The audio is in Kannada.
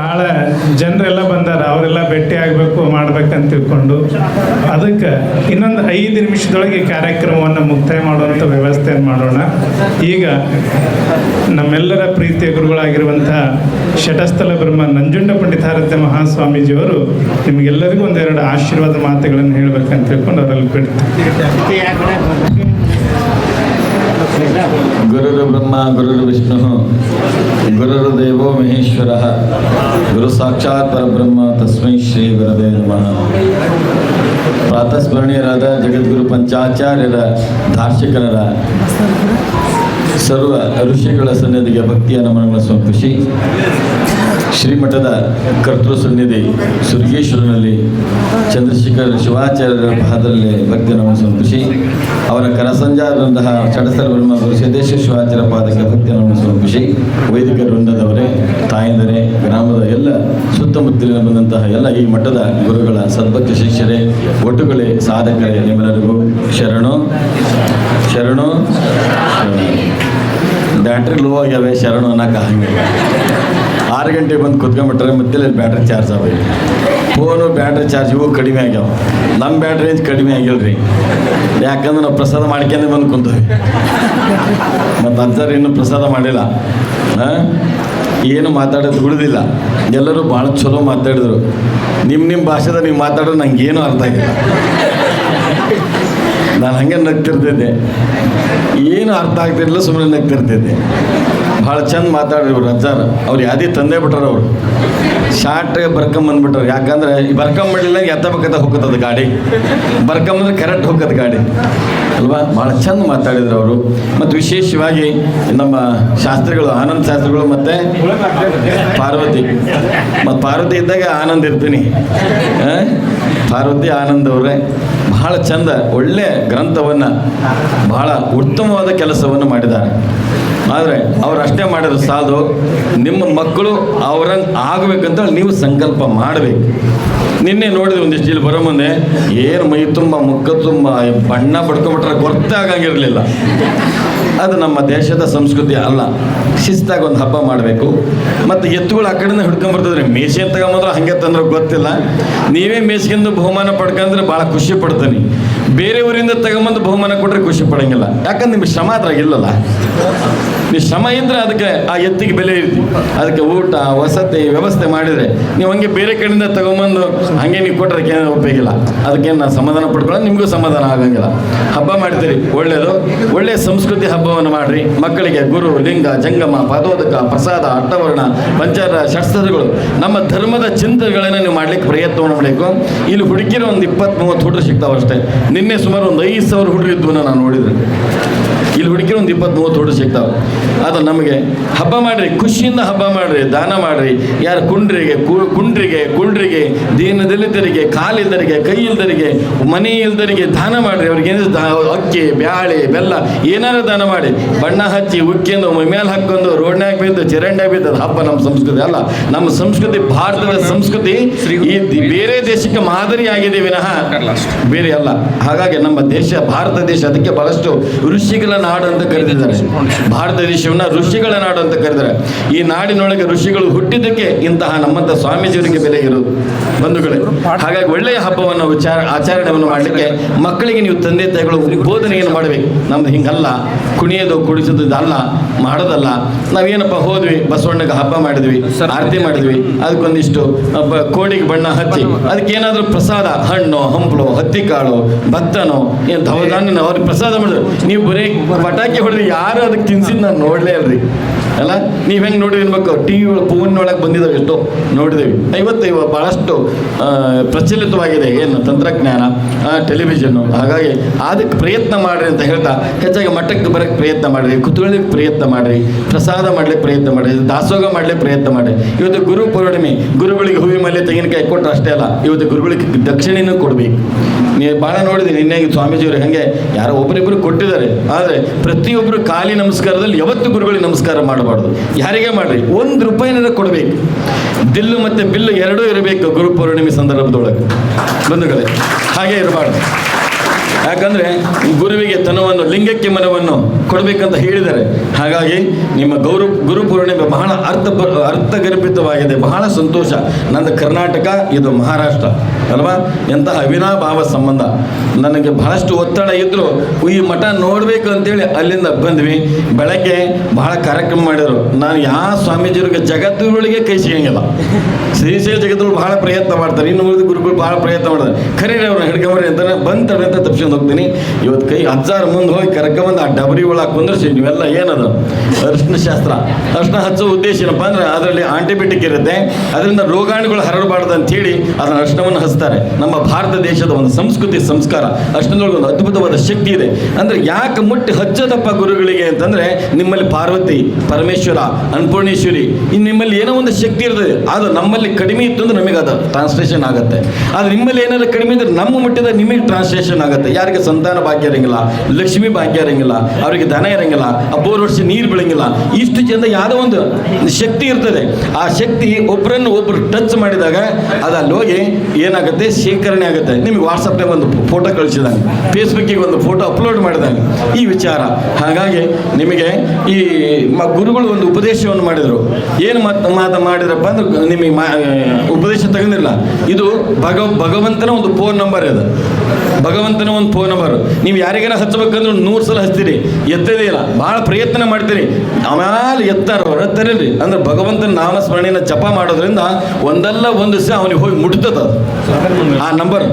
ಭಾಳ ಜನರೆಲ್ಲ ಬಂದಾರ, ಅವರೆಲ್ಲ ಭೇಟಿ ಆಗಬೇಕು ಮಾಡ್ಬೇಕಂತ ತಿಳ್ಕೊಂಡು ಅದಕ್ಕೆ ಇನ್ನೊಂದು ಐದು ನಿಮಿಷದೊಳಗೆ ಕಾರ್ಯಕ್ರಮವನ್ನು ಮುಕ್ತಾಯ ಮಾಡುವಂಥ ವ್ಯವಸ್ಥೆಯನ್ನು ಮಾಡೋಣ. ಈಗ ನಮ್ಮೆಲ್ಲರ ಪ್ರೀತಿಯ ಗುರುಗಳಾಗಿರುವಂಥ ಶಟಸ್ಥಲ ಬ್ರಹ್ಮ ನಂಜುಂಡ ಪಂಡಿತಾರಾಧ್ಯ ಮಹಾಸ್ವಾಮೀಜಿಯವರು ನಿಮಗೆಲ್ಲರಿಗೂ ಒಂದೆರಡು ಆಶೀರ್ವಾದ ಮಾತುಗಳನ್ನು ಹೇಳಬೇಕಂತ ತಿಳ್ಕೊಂಡು ಅವರಲ್ಲಿ ಬಿಡ್ತಾರೆ ಗುರುರು ಬ್ರಹ್ಮ ಗುರುರು ವಿಷ್ಣು ಗುರುರು ದೇವೋ ಮಹೇಶ್ವರ ಗುರು ಸಾಕ್ಷಾತ್ ಪರಬ್ರಹ್ಮ ತಸ್ಮೈ ಶ್ರೀ ಗುರದೇ ನಮಃ ಪ್ರಾತಸ್ಮರಣೀಯರಾದ ಜಗದ್ಗುರು ಪಂಚಾಚಾರ್ಯರ ದಾರ್ಶಿಕರ ಸರ್ವ ಋಷಿಗಳ ಸನ್ನಿಧಿಗೆ ಭಕ್ತಿಯ ನಮನಗಳನ್ನು ಸಮರ್ಪಿಸಿ ಶ್ರೀಮಠದ ಕರ್ತೃ ಸನ್ನಿಧಿ ಸುರ್ಗೇಶ್ವರನಲ್ಲಿ ಚಂದ್ರಶೇಖರ ಶಿವಾಚಾರ್ಯರ ಪಾದದಲ್ಲಿ ಭಕ್ತಿ ನಮನ ಸಮರ್ಪಿಸಿ ಅವರ ಕರಸಂಜಾರದಂತಹ ಚಡಸರ ಬ್ರಹ್ಮ ಸಿದ್ದೇಶ್ವರ ಶಿವಾಚಾರ್ಯ ಪಾದಕ್ಕೆ ಭಕ್ತಿ ನಮನ ಸಮರ್ಪಿಸಿ ವೈದಿಕ ವೃಂದದವರೇ, ತಾಯಂದರೇ, ಗ್ರಾಮದ ಎಲ್ಲ ಸುತ್ತಮುತ್ತಲಿನ ಬಂದಂತಹ ಎಲ್ಲ ಈ ಮಠದ ಗುರುಗಳ ಸದ್ಭಕ್ತ ಶಿಷ್ಯರೇ ಒಟ್ಟುಗಳೇ ಸಾಧಕರೇ, ನಿಮ್ಮೆಲ್ಲರಿಗೂ ಶರಣು ಶರಣು. ಬ್ಯಾಟ್ರಿ ಲೋ ಆಗ್ಯಾವೆ, ಶರಣು ಅನ್ನಕ್ಕೆ ಹಂಗಿಲ್ಲ ಆರು ಗಂಟೆಗೆ ಬಂದು ಕುತ್ಕೊಂಡ್ಬಿಟ್ರೆ ಮತ್ತೆ ಬ್ಯಾಟ್ರಿ ಚಾರ್ಜ್ ಆಗಿ ಫೋನು, ಬ್ಯಾಟ್ರಿ ಚಾರ್ಜ್ ಇವು ಕಡಿಮೆ ಆಗ್ಯಾವ. ನಮ್ಮ ಬ್ಯಾಟ್ರಿ ರೇಂಜ್ ಕಡಿಮೆ ಆಗಿಲ್ಲ ಯಾಕಂದ್ರೆ ನಾವು ಪ್ರಸಾದ ಮಾಡ್ಕೊಂಡೆ ಬಂದು ಕುಂತೀವಿ. ಮತ್ತು ಅಜ್ಜಾರು ಇನ್ನೂ ಪ್ರಸಾದ ಮಾಡಿಲ್ಲ. ಹಾಂ? ಏನು ಮಾತಾಡೋದು ಉಳಿದಿಲ್ಲ ಎಲ್ಲರೂ ಭಾಳ ಚಲೋ ಮಾತಾಡಿದ್ರು. ನಿಮ್ಮ ನಿಮ್ಮ ಭಾಷೆದ ನೀವು ಮಾತಾಡೋದು ಏನೂ ಅರ್ಥ ಆಗಿಲ್ಲ. ನಾನು ಹಂಗೆ ನಗ್ತಿರ್ತಿದ್ದೆ. ಏನು ಅರ್ಥ ಆಗ್ತಿರ್ಲಿಲ್ಲ ಸುಮ್ಮನೆ ನಗ್ತಿರ್ತಿದ್ದೆ. ಭಾಳ ಚಂದ ಮಾತಾಡ್ರಿ ಇವ್ರು ಅಜ್ಜಾರ. ಅವ್ರು ಯಾವುದೇ ತಂದೆ ಬಿಟ್ಟಾರ ಅವರು. ಶಾರ್ಟ್ ಬರ್ಕೊಂಬಂದ್ಬಿಟ್ರು ಯಾಕಂದ್ರೆ ಈ ಬರ್ಕೊಂಬಿಡಲಿಲ್ಲ ಎತ್ತ ಬೇಕತ್ತ ಹೋಗತ್ತದ ಗಾಡಿ. ಬರ್ಕೊಂಬಂದ್ರೆ ಕರೆಕ್ಟ್ ಹೋಗತ್ತೆ ಗಾಡಿ. ಅಲ್ವಾ? ಭಾಳ ಚಂದ ಮಾತಾಡಿದ್ರು ಅವರು. ಮತ್ತು ವಿಶೇಷವಾಗಿ ನಮ್ಮ ಶಾಸ್ತ್ರಿಗಳು, ಆನಂದ್ ಶಾಸ್ತ್ರಿಗಳು ಮತ್ತು ಪಾರ್ವತಿ. ಮತ್ತು ಪಾರ್ವತಿ ಇದ್ದಾಗ ಆನಂದ್ ಇರ್ತೀನಿ. ಆ? ಪಾರ್ವತಿ ಆನಂದ್ ಅವರೇ, ಬಹಳ ಚಂದ, ಒಳ್ಳೆ ಗ್ರಂಥವನ್ನು, ಬಹಳ ಉತ್ತಮವಾದ ಕೆಲಸವನ್ನು ಮಾಡಿದ್ದಾರೆ. ಆದರೆ ಅವ್ರು ಅಷ್ಟೇ ಮಾಡಿದ್ರು ಸಾಧು ನಿಮ್ಮ ಮಕ್ಕಳು ಅವ್ರಂಗೆ ಆಗಬೇಕಂತ ನೀವು ಸಂಕಲ್ಪ ಮಾಡಬೇಕು. ನಿನ್ನೆ ನೋಡಿದ ಒಂದಿಷ್ಟು ಇಲ್ಲಿ ಬರೋ ಮುಂದೆ, ಏನು ಮೈ ತುಂಬ ಮುಖ ತುಂಬ ಬಣ್ಣ ಪಡ್ಕೊಂಬಿಟ್ರೆ ಗೊತ್ತೇ ಆಗಂಗಿರಲಿಲ್ಲ ಅದು ನಮ್ಮ ದೇಶದ ಸಂಸ್ಕೃತಿ ಅಲ್ಲ. ಶಿಸ್ತಾಗಿ ಒಂದು ಹಬ್ಬ ಮಾಡಬೇಕು. ಮತ್ತು ಎತ್ತುಗಳು ಆ ಕಡೆಯಿಂದ ಹಿಡ್ಕೊಂಬರ್ತದ್ರಿ ಮೇಷೆ ತಗೊಂಬಂದ್ರೆ ಹಂಗೆ ತಂದ್ರೆ ಗೊತ್ತಿಲ್ಲ. ನೀವೇ ಮೇಸಿಗೆಂದು ಬಹುಮಾನ ಪಡ್ಕೊಂಡ್ರೆ ಭಾಳ ಖುಷಿ ಪಡ್ತೀನಿ. ಬೇರೆ ಊರಿಂದ ತಗೊಂಬಂದು ಬಹುಮಾನ ಕೊಟ್ಟರೆ ಖುಷಿ ಪಡಂಗಿಲ್ಲ. ಯಾಕಂದ್ರೆ ನಿಮ್ಗೆ ಶ್ರಮ ಅದ್ರಾಗ ಇಲ್ಲಲ್ಲ? ನೀವು ಶ್ರಮ ಇದ್ರೆ ಅದಕ್ಕೆ ಆ ಎತ್ತಿಗೆ ಬೆಲೆ ಇರ್ತಿ ಅದಕ್ಕೆ ಊಟ, ವಸತಿ ವ್ಯವಸ್ಥೆ ಮಾಡಿದರೆ ನೀವು ಹಂಗೆ ಬೇರೆ ಕಡೆಯಿಂದ ತಗೊಂಬಂದು ಹಂಗೆ ನೀವು ಕೊಟ್ಟರೆ ಏನು ಉಪಯೋಗ ಇಲ್ಲ ಅದಕ್ಕೆ ನಾನು ಸಮಾಧಾನ ಪಡ್ಕೊಳ್ಳೋ ನಿಮಗೂ ಸಮಾಧಾನ ಆಗಂಗಿಲ್ಲ. ಹಬ್ಬ ಮಾಡ್ತೀರಿ ಒಳ್ಳೆಯದು ಒಳ್ಳೆಯ ಸಂಸ್ಕೃತಿ ಹಬ್ಬವನ್ನು ಮಾಡ್ರಿ. ಮಕ್ಕಳಿಗೆ ಗುರು, ಲಿಂಗ, ಜಂಗಮ, ಪದೋದಕ, ಪ್ರಸಾದ, ಅಟ್ಟವರ್ಣ, ಪಂಚಾರ ಶಸ್ತ್ರಗಳು ನಮ್ಮ ಧರ್ಮದ ಚಿಂತನೆಗಳನ್ನು ನೀವು ಮಾಡ್ಲಿಕ್ಕೆ ಪ್ರಯತ್ನವನ್ನು ಮಾಡಬೇಕು. ಇಲ್ಲಿ ಹುಡುಗಿರು ಒಂದು ಇಪ್ಪತ್ತ್ ಮೂವತ್ತು ಹುಡುಗರು ಸಿಗ್ತಾವೆ ಅಷ್ಟೇ ನಿನ್ನೆ ಸುಮಾರು ಒಂದು ಐದು ಸಾವಿರ ಹುಡುಗರು ಇದ್ವು ನಾನು ನೋಡಿದ್ರೆ ಇಲ್ಲಿ ಹುಡುಗಿರು ಒಂದು ಇಪ್ಪತ್ತು ಮೂವತ್ತು ಹುಡುಗರು ಸಿಗ್ತಾವೆ. ಅದು ನಮಗೆ ಹಬ್ಬ ಮಾಡ್ರಿ ಖುಷಿಯಿಂದ ಹಬ್ಬ ಮಾಡ್ರಿ ದಾನ ಮಾಡ್ರಿ. ಯಾರು ಕುಂಡ್ರಿಗೆ ಕುಂಡ್ರಿಗೆ ಕುಳ್ರಿಗೆ ದೀನ ದಲಿತರಿಗೆ ಕಾಲಿಲ್ದರಿಗೆ ಕೈ ಇಲ್ದರಿಗೆ ಮನೆ ಇಲ್ದರಿಗೆ ದಾನ ಮಾಡ್ರಿ. ಅವ್ರಿಗೆ ಅಕ್ಕಿ ಬ್ಯಾಳೆ ಬೆಲ್ಲ ಏನಾರು ದಾನ ಮಾಡಿ. ಬಣ್ಣ ಹಚ್ಚಿ ಉಕ್ಕಿಂದು ಮೈ ಮೇಲೆ ಹಾಕೊಂಡು ರೋಡ್ನಾಗ ಬಿದ್ದು ಚರಂಡ್ಯಾಗ ಬಿದ್ದು ಹಬ್ಬ ನಮ್ಮ ಸಂಸ್ಕೃತಿ ಅಲ್ಲ. ನಮ್ಮ ಸಂಸ್ಕೃತಿ ಭಾರತದ ಸಂಸ್ಕೃತಿ ಈ ಬೇರೆ ದೇಶಕ್ಕೆ ಮಾದರಿ ಆಗಿದೆ ವಿನಃ ಬೇರೆ ಅಲ್ಲ. ಹಾಗಾಗಿ ನಮ್ಮ ದೇಶ, ಭಾರತ ದೇಶ, ಅದಕ್ಕೆ ಬಹಳಷ್ಟು ಋಷಿಗಳ ನಾಡು ಅಂತ ಕರೆದಿದ್ದಾರೆ. ಭಾರತ ದೇಶವನ್ನ ಋಷಿಗಳ ನಾಡು ಅಂತ ಕರೆದಿದ್ದಾರೆ. ಈ ನಾಡಿನೊಳಗೆ ಋಷಿಗಳು ಹುಟ್ಟಿದ್ದಕ್ಕೆ ಇಂತಹ ನಮ್ಮಂತ ಸ್ವಾಮೀಜಿಯವರಿಗೆ ಬೆಲೆ ಇರೋದು. ಬಂಧುಗಳೇ, ಹಾಗಾಗಿ ಒಳ್ಳೆಯ ಹಬ್ಬವನ್ನು ವಿಚಾರ, ಆಚರಣೆಯನ್ನು ಮಾಡಲಿಕ್ಕೆ ಮಕ್ಕಳಿಗೆ ನೀವು ತಂದೆ ತಾಯಿಗಳು ಬೋಧನೆಯನ್ನು ಮಾಡಬೇಕು. ನಮ್ದು ಹಿಂಗಲ್ಲ, ಕುಣಿಯೋದು ಕುಡಿಸೋದು ಅಲ್ಲ, ಮಾಡೋದಲ್ಲ. ನಾವೇನಪ್ಪ ಹೋದ್ವಿ, ಬಸವಣ್ಣಗೆ ಹಬ್ಬ ಮಾಡಿದ್ವಿ, ಆರತಿ ಮಾಡಿದ್ವಿ. ಅದಕ್ಕೊಂದಿಷ್ಟು ಕೋಡಿಗೆ ಬಣ್ಣ ಹಚ್ಚಿ ಅದಕ್ಕೆ ಏನಾದರೂ ಪ್ರಸಾದ, ಹಣ್ಣು, ಹಂಪಲು ಹತ್ತಿಕಾಳು ಭತ್ತನೋ? ಏನು ಧವಧಾನ್ಯ ಅವ್ರಿಗೆ ಪ್ರಸಾದ ಮಾಡಿದ್ರು ನೀವು ಬರೀ ಪಟಾಕಿ ಹೊಡೆದ್ರಿ ಯಾರು ಅದಕ್ಕೆ ತಿನ್ಸಿದ್ ನಾನು ನೋಡಲೇ ಅಲ್ರಿ ಅಲ್ಲ? ನೀವು ಹೆಂಗೆ ನೋಡಿರ್ಬೇಕು ಟಿ ವಿ ಒಳಗೆ ಬಂದಿದ್ದಾವೆ ಎಷ್ಟೋ ನೋಡಿದೇವಿ. ಇವತ್ತು ಇವ ಭಾಳಷ್ಟು ಪ್ರಚಲಿತವಾಗಿದೆ ಏನು ತಂತ್ರಜ್ಞಾನ ಟೆಲಿವಿಷನ್ನು ಹಾಗಾಗಿ ಅದಕ್ಕೆ ಪ್ರಯತ್ನ ಮಾಡ್ರಿ ಅಂತ ಹೇಳ್ತಾ, ಹೆಚ್ಚಾಗಿ ಮಠಕ್ಕೆ ಬರೋಕ್ಕೆ ಪ್ರಯತ್ನ ಮಾಡಿರಿ ಕುತ್ಕೊಳ್ಳಿಕ್ಕೆ ಪ್ರಯತ್ನ ಮಾಡಿರಿ, ಪ್ರಸಾದ ಮಾಡ್ಲಿಕ್ಕೆ ಪ್ರಯತ್ನ ಮಾಡಿರಿ ದಾಸೋಗ ಮಾಡ್ಲಿಕ್ಕೆ ಪ್ರಯತ್ನ ಮಾಡಿ ಇವತ್ತು ಗುರು ಪೌರ್ಣಿಮೆ ಗುರುಗಳಿಗೆ ಹೂವಿ ಮಲೆ ತೆಂಗಿನಕಾಯಿ ಕೊಟ್ಟರೆ ಅಷ್ಟೇ ಅಲ್ಲ, ಇವತ್ತು ಗುರುಗಳಿಗೆ ದಕ್ಷಿಣೆನೂ ಕೊಡಬೇಕು. ನೀವು ಭಾಳ ನೋಡಿದ್ದೀನಿ ನಿನ್ನೆ ಸ್ವಾಮೀಜಿಯವರು ಹಾಗೆ, ಯಾರೋ ಒಬ್ಬರಿಬ್ಬರು ಕೊಟ್ಟಿದ್ದಾರೆ. ಆದರೆ ಪ್ರತಿಯೊಬ್ಬರು ಖಾಲಿ ನಮಸ್ಕಾರದಲ್ಲಿ ಯಾವತ್ತು ಗುರುಗಳಿಗೆ ನಮಸ್ಕಾರ ಮಾಡಬಾರ್ದು. ಯಾರಿಗೆ ಮಾಡ್ರಿ ಒಂದು ರೂಪಾಯಿನ ಕೊಡಬೇಕು. ದಿಲ್ಲು ಮತ್ತು ಬಿಲ್ಲು ಎರಡೂ ಇರಬೇಕು ಗುರು ಪೌರ್ಣಿಮೆ ಸಂದರ್ಭದೊಳಗೆ. ಬಂಧುಗಳೇ, ಹಾಗೆ ಇರಬಾರ್ದು. ಯಾಕಂದ್ರೆ ಗುರುವಿಗೆ ತನವನ್ನು, ಲಿಂಗಕ್ಕೆ ಮನವನ್ನು ಕೊಡಬೇಕಂತ ಹೇಳಿದ್ದಾರೆ. ಹಾಗಾಗಿ ನಿಮ್ಮ ಗೌರವ ಗುರು ಪೂರ್ಣಿಮೆ ಬಹಳ ಅರ್ಥ ಅರ್ಥಗರ್ಭಿತವಾಗಿದೆ. ಬಹಳ ಸಂತೋಷ. ನಂದು ಕರ್ನಾಟಕ, ಇದು ಮಹಾರಾಷ್ಟ್ರ. ಅಲ್ವಾ? ಎಂತಹ ಅವಿನಾಭಾವ ಸಂಬಂಧ. ನನಗೆ ಬಹಳಷ್ಟು ಒತ್ತಡ ಇದ್ರು ಈ ಮಠ ನೋಡ್ಬೇಕು ಅಂತೇಳಿ ಅಲ್ಲಿಂದ ಬಂದ್ವಿ. ಬೆಳಗ್ಗೆ ಬಹಳ ಕಾರ್ಯಕ್ರಮ ಮಾಡಿದ್ರು. ನಾನು ಯಾವ ಸ್ವಾಮೀಜಿಯವ್ರಿಗೆ ಜಗತ್ತುಗಳಿಗೆ ಕೈ ಸಿಗಂಗಿಲ್ಲ. ಶ್ರೀಶೈಲ ಜಗತ್ತುಗಳು ಬಹಳ ಪ್ರಯತ್ನ ಮಾಡ್ತಾರೆ. ಇನ್ನು ಗುರುಗಳು ಬಹಳ ಪ್ರಯತ್ನ ಮಾಡ್ತಾರೆ. ಖರೀರಿ ಅವ್ರನ್ನ ಅಂತ ಅಂತಾರೆ ತಡೆ ಅಂತ ತಪ್ಪಿಸ್ಕೊಂಡು ಹೋಗ್ತೀನಿ. ಇವತ್ತು ಕೈ ಹಜ್ಜಾರು ಮುಂದೆ ಹೋಗಿ ಕರ್ಕೊಂಬಂದು ಆ ಡಬರಿ ಒಳಗೆ ಕುಂದ್ರಿಸಿ, ನೀವೆಲ್ಲ ಏನದು? ಅರಿಶಿನ ಶಾಸ್ತ್ರ. ಅರಿಶಿನ ಹಚ್ಚೋ ಉದ್ದೇಶ ಏನಪ್ಪ ಅಂದ್ರೆ ಅದರಲ್ಲಿ ಆಂಟಿಬಯೋಟಿಕ್ ಇರುತ್ತೆ. ಅದರಿಂದ ರೋಗಾಣುಗಳು ಹರಡಬಾರ್ದು ಅಂತ ಹೇಳಿ ಅದನ್ನ ಅರಿಶಿನವನ್ನು ಹಚ್ತಾರೆ. ನಮ್ಮ ಭಾರತ ದೇಶದ ಒಂದು ಸಂಸ್ಕೃತಿ, ಸಂಸ್ಕಾರ. ಅರಿಶಿನದೊಳಗೆ ಒಂದು ಅದ್ಭುತವಾದ ಶಕ್ತಿ ಇದೆ. ಅಂದ್ರೆ ಯಾಕೆ ಮುಟ್ಟಿ ಹಚ್ಚೋದಪ್ಪ ಗುರುಗಳಿಗೆ ಅಂತಂದ್ರೆ ನಿಮ್ಮಲ್ಲಿ ಪಾರ್ವತಿ, ಪರಮೇಶ್ವರ ಅನ್ನಪೂರ್ಣೇಶ್ವರಿ ಇನ್ನು ನಿಮ್ಮಲ್ಲಿ ಏನೋ ಒಂದು ಶಕ್ತಿ ಇರ್ತದೆ. ಅದು ನಮ್ಮಲ್ಲಿ ಕಡಿಮೆ ಇತ್ತು ಅಂದ್ರೆ ನಮಗೆ ಅದು ಟ್ರಾನ್ಸ್ಲೇಷನ್ ಆಗುತ್ತೆ. ಆದ್ರೆ ನಿಮ್ಮಲ್ಲಿ ಏನಾದ್ರು ಕಡಿಮೆ ಇದ್ರೆ ನಮ್ಮ ಮುಟ್ಟಿದ ನಿಮಗೆ ಟ್ರಾನ್ಸ್ಲೇಷನ್ ಆಗುತ್ತೆ. ಯಾರಿಗೆ ಸಂತಾನ ಭಾಗ್ಯ ಇರಂಗಿಲ್ಲ, ಲಕ್ಷ್ಮಿ ಭಾಗ್ಯ ಇರಂಗಿಲ್ಲ, ಅವರಿಗೆ ದನ ಇರಂಗಿಲ್ಲ ಆ ಬೋರ್ ವರ್ಷ ನೀರು ಬೀಳಂಗಿಲ್ಲ, ಇಷ್ಟು ಚಂದ ಯಾವುದೋ ಒಂದು ಶಕ್ತಿ ಇರ್ತದೆ. ಆ ಶಕ್ತಿ ಒಬ್ಬರನ್ನು ಒಬ್ಬರು ಟಚ್ ಮಾಡಿದಾಗ ಅದು ಅಲ್ಲಿ ಹೋಗಿ ಏನಾಗುತ್ತೆ? ಶೇಖರಣೆ ಆಗುತ್ತೆ. ನಿಮಗೆ ವಾಟ್ಸಪ್ನಾಗ ಒಂದು ಫೋಟೋ ಕಳಿಸಿದಾಗ ಫೇಸ್ಬುಕ್ಕಿಗೆ ಒಂದು ಫೋಟೋ ಅಪ್ಲೋಡ್ ಮಾಡಿದಾಗ ಈ ವಿಚಾರ. ಹಾಗಾಗಿ ನಿಮಗೆ ಈ ಗುರುಗಳು ಒಂದು ಉಪದೇಶವನ್ನು ಮಾಡಿದರು. ಏನು ಮಾತು ಮಾತು ಮಾಡಿದ್ರಪ್ಪ ಅಂದ್ರೆ ನಿಮಗೆ ಉಪದೇಶ ತಗೊಂಡಿಲ್ಲ. ಇದು ಭಗ ಭಗವಂತನ ಒಂದು ಫೋನ್ ನಂಬರ್ ಇದು. ಭಗವಂತನ ಒಂದು ಫೋನ್ ನಂಬರ್. ನೀವು ಯಾರಿಗಾರ ಹಚ್ಚಬೇಕಂದ್ರೆ ನೂರು ಸಲ ಹಚ್ತೀರಿ. ಎತ್ತದೇ ಇಲ್ಲ. ಭಾಳ ಪ್ರಯತ್ನ ಮಾಡ್ತೀರಿ. ಆಮೇಲೆ ಎತ್ತಾರ ತರೀರಿ ಅಂದ್ರೆ ಭಗವಂತನ ನಾಮಸ್ಮರಣೆಯನ್ನು ಜಪ ಮಾಡೋದ್ರಿಂದ ಒಂದಲ್ಲ ಒಂದು ದಿವಸ ಅವನಿಗೆ ಹೋಗಿ ಮುಟ್ತದ. ಆ ನಂಬರ್.